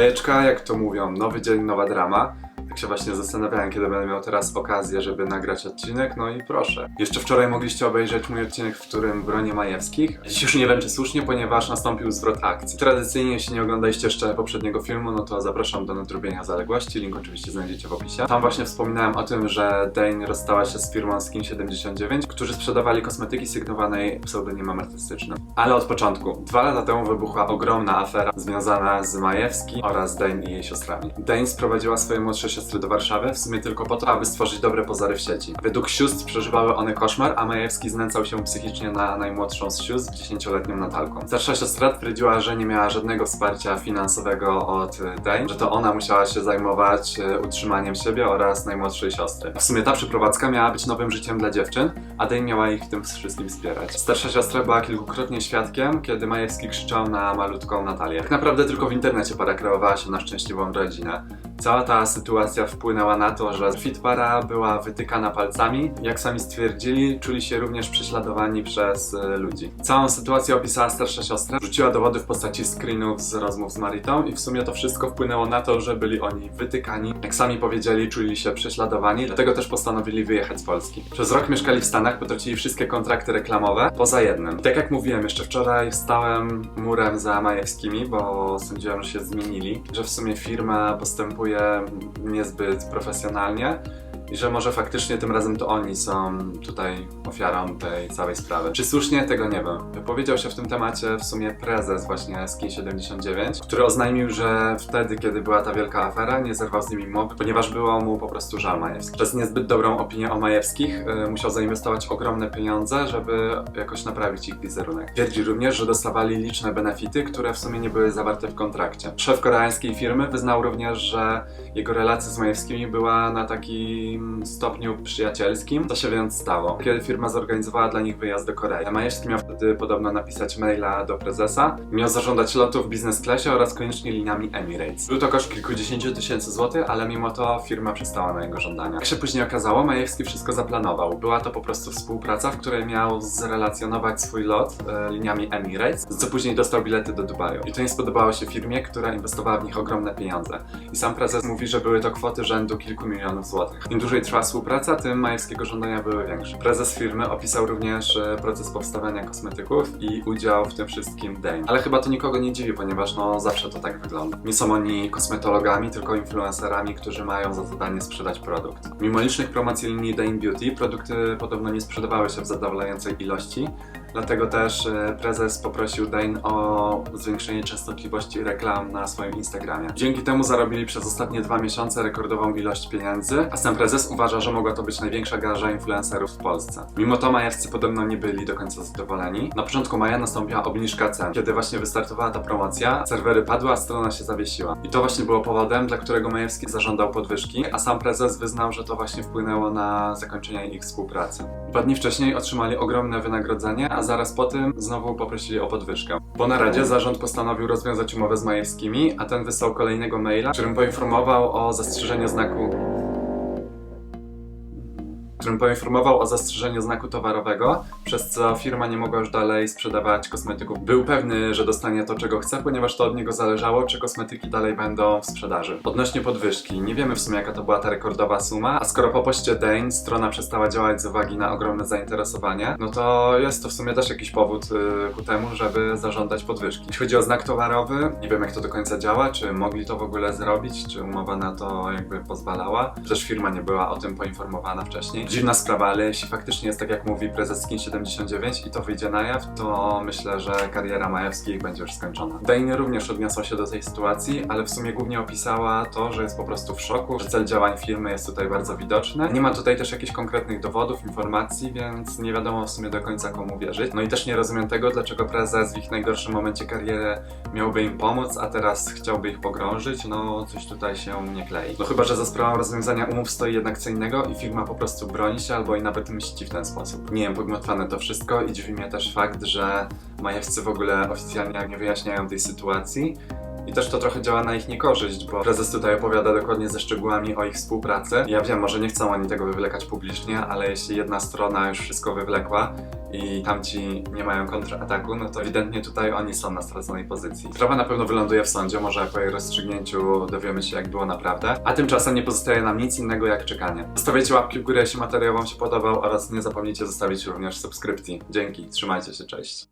Hejeczka, jak to mówią, nowy dzień, nowa drama. Się właśnie zastanawiałem, kiedy będę miał teraz okazję, żeby nagrać odcinek, no i proszę. Jeszcze wczoraj mogliście obejrzeć mój odcinek, w którym bronię Majewskich. Dziś już nie wiem, czy słusznie, ponieważ nastąpił zwrot akcji. Tradycyjnie, jeśli nie oglądaliście jeszcze poprzedniego filmu, no to zapraszam do nadrobienia zaległości, link oczywiście znajdziecie w opisie. Tam właśnie wspominałem o tym, że Dane rozstała się z firmą Skin79, którzy sprzedawali kosmetyki sygnowanej pseudonimem artystycznym. Ale od początku. Dwa lata temu wybuchła ogromna afera związana z Majewski oraz Dane i jej siostrami. Dane sprowadziła swoje młodsze siostry do Warszawy w sumie tylko po to, aby stworzyć dobre pozory w sieci. Według sióstr przeżywały one koszmar, a Majewski znęcał się psychicznie na najmłodszą z sióstr, 10-letnią Natalką. Starsza siostra twierdziła, że nie miała żadnego wsparcia finansowego od Dane, że to ona musiała się zajmować e, utrzymaniem siebie oraz najmłodszej siostry. W sumie ta przeprowadzka miała być nowym życiem dla dziewczyn, a Dane miała ich w tym wszystkim wspierać. Starsza siostra była kilkukrotnie świadkiem, kiedy Majewski krzyczał na malutką Natalię. Tak naprawdę tylko w internecie para kreowała się na szczęśliwą rodzinę. Cała ta sytuacja wpłynęła na to, że Fitpara była wytykana palcami. Jak sami stwierdzili, czuli się również prześladowani przez e, ludzi. Całą sytuację opisała starsza siostra, rzuciła dowody w postaci screenów z rozmów z Maritą i w sumie to wszystko wpłynęło na to, że byli oni wytykani. Jak sami powiedzieli, czuli się prześladowani, dlatego też postanowili wyjechać z Polski. Przez rok mieszkali w Stanach, potracili wszystkie kontrakty reklamowe, poza jednym. Tak jak mówiłem, jeszcze wczoraj stałem murem za Majewskimi, bo sądziłem, że się zmienili, że w sumie firma postępuje niezbyt profesjonalnie i że może faktycznie tym razem to oni są tutaj ofiarą tej całej sprawy. Czy słusznie? Tego nie wiem. Wypowiedział się w tym temacie w sumie prezes właśnie Skin79, który oznajmił, że wtedy, kiedy była ta wielka afera, nie zerwał z nimi mowy, ponieważ było mu po prostu żal. Przez niezbyt dobrą opinię o Majewskich y, musiał zainwestować ogromne pieniądze, żeby jakoś naprawić ich wizerunek. Twierdzi również, że dostawali liczne benefity, które w sumie nie były zawarte w kontrakcie. Szef koreańskiej firmy wyznał również, że jego relacja z Majewskimi była na takim stopniu przyjacielskim. Co się więc stało? Kiedy firma zorganizowała dla nich wyjazd do Korei. Majewski miał wtedy podobno napisać maila do prezesa. Miał zażądać lotu w business classie oraz koniecznie liniami Emirates. Był to koszt kilkudziesięciu tysięcy złotych, ale mimo to firma przystała na jego żądania. Jak się później okazało, Majewski wszystko zaplanował. Była to po prostu współpraca, w której miał zrelacjonować swój lot e, liniami Emirates, co później dostał bilety do Dubaju. I to nie spodobało się firmie, która inwestowała w nich ogromne pieniądze. I sam prezes mówi, że były to kwoty rzędu kilku milionów złotych. Im dłużej trwała współpraca, tym Majewskiego żądania były większe. Prezes firmy opisał również e, proces powstawania kosmetyków i udział w tym wszystkim Dane. Ale chyba to nikogo nie dziwi, ponieważ no zawsze to tak wygląda. Nie są oni kosmetologami, tylko influencerami, którzy mają za zadanie sprzedać produkt. Mimo licznych promocji linii Dane Beauty, produkty podobno nie sprzedawały się w zadowalającej ilości, Dlatego też e, prezes poprosił Dane o zwiększenie częstotliwości reklam na swoim Instagramie. Dzięki temu zarobili przez ostatnie dwa miesiące rekordową ilość pieniędzy, a sam prezes uważa, że mogła to być największa garaża influencerów w Polsce. Mimo to majewscy podobno nie byli do końca zadowoleni. Na początku maja nastąpiła obniżka cen. Kiedy właśnie wystartowała ta promocja, serwery padły, a strona się zawiesiła. I to właśnie było powodem, dla którego Majewski zażądał podwyżki, a sam prezes wyznał, że to właśnie wpłynęło na zakończenie ich współpracy. Dwa dni wcześniej otrzymali ogromne wynagrodzenie, a zaraz po tym znowu poprosili o podwyżkę. Po naradzie zarząd postanowił rozwiązać umowę z Majewskimi, a ten wysłał kolejnego maila, w którym poinformował o zastrzeżeniu znaku którym poinformował o zastrzeżeniu znaku towarowego, przez co firma nie mogła już dalej sprzedawać kosmetyków. Był pewny, że dostanie to, czego chce, ponieważ to od niego zależało, czy kosmetyki dalej będą w sprzedaży. Odnośnie podwyżki, nie wiemy w sumie jaka to była ta rekordowa suma, a skoro po poście Dane strona przestała działać z uwagi na ogromne zainteresowanie, no to jest to w sumie też jakiś powód yy, ku temu, żeby zażądać podwyżki. Jeśli chodzi o znak towarowy, nie wiem jak to do końca działa, czy mogli to w ogóle zrobić, czy umowa na to jakby pozwalała. Też firma nie była o tym poinformowana wcześniej dziwna sprawa, ale jeśli faktycznie jest tak jak mówi prezes Skin79 i to wyjdzie na jaw, to myślę, że kariera Majewskich będzie już skończona. Dane również odniosła się do tej sytuacji, ale w sumie głównie opisała to, że jest po prostu w szoku, że cel działań firmy jest tutaj bardzo widoczny. Nie ma tutaj też jakichś konkretnych dowodów, informacji, więc nie wiadomo w sumie do końca komu wierzyć. No i też nie rozumiem tego, dlaczego prezes w ich najgorszym momencie kariery miałby im pomóc, a teraz chciałby ich pogrążyć. No coś tutaj się nie klei. No chyba, że za sprawą rozwiązania umów stoi jednak co innego i firma po prostu broni się albo i nawet mści w ten sposób. Nie wiem, pogmatwane to wszystko i dziwi mnie też fakt, że Majewscy w ogóle oficjalnie nie wyjaśniają tej sytuacji. I też to trochę działa na ich niekorzyść, bo prezes tutaj opowiada dokładnie ze szczegółami o ich współpracy. Ja wiem, może nie chcą oni tego wywlekać publicznie, ale jeśli jedna strona już wszystko wywlekła i tamci nie mają kontrataku, no to ewidentnie tutaj oni są na straconej pozycji. Sprawa na pewno wyląduje w sądzie, może po jej rozstrzygnięciu dowiemy się jak było naprawdę, a tymczasem nie pozostaje nam nic innego jak czekanie. Zostawiajcie łapki w górę, jeśli materiał wam się podobał oraz nie zapomnijcie zostawić również subskrypcji. Dzięki, trzymajcie się, cześć.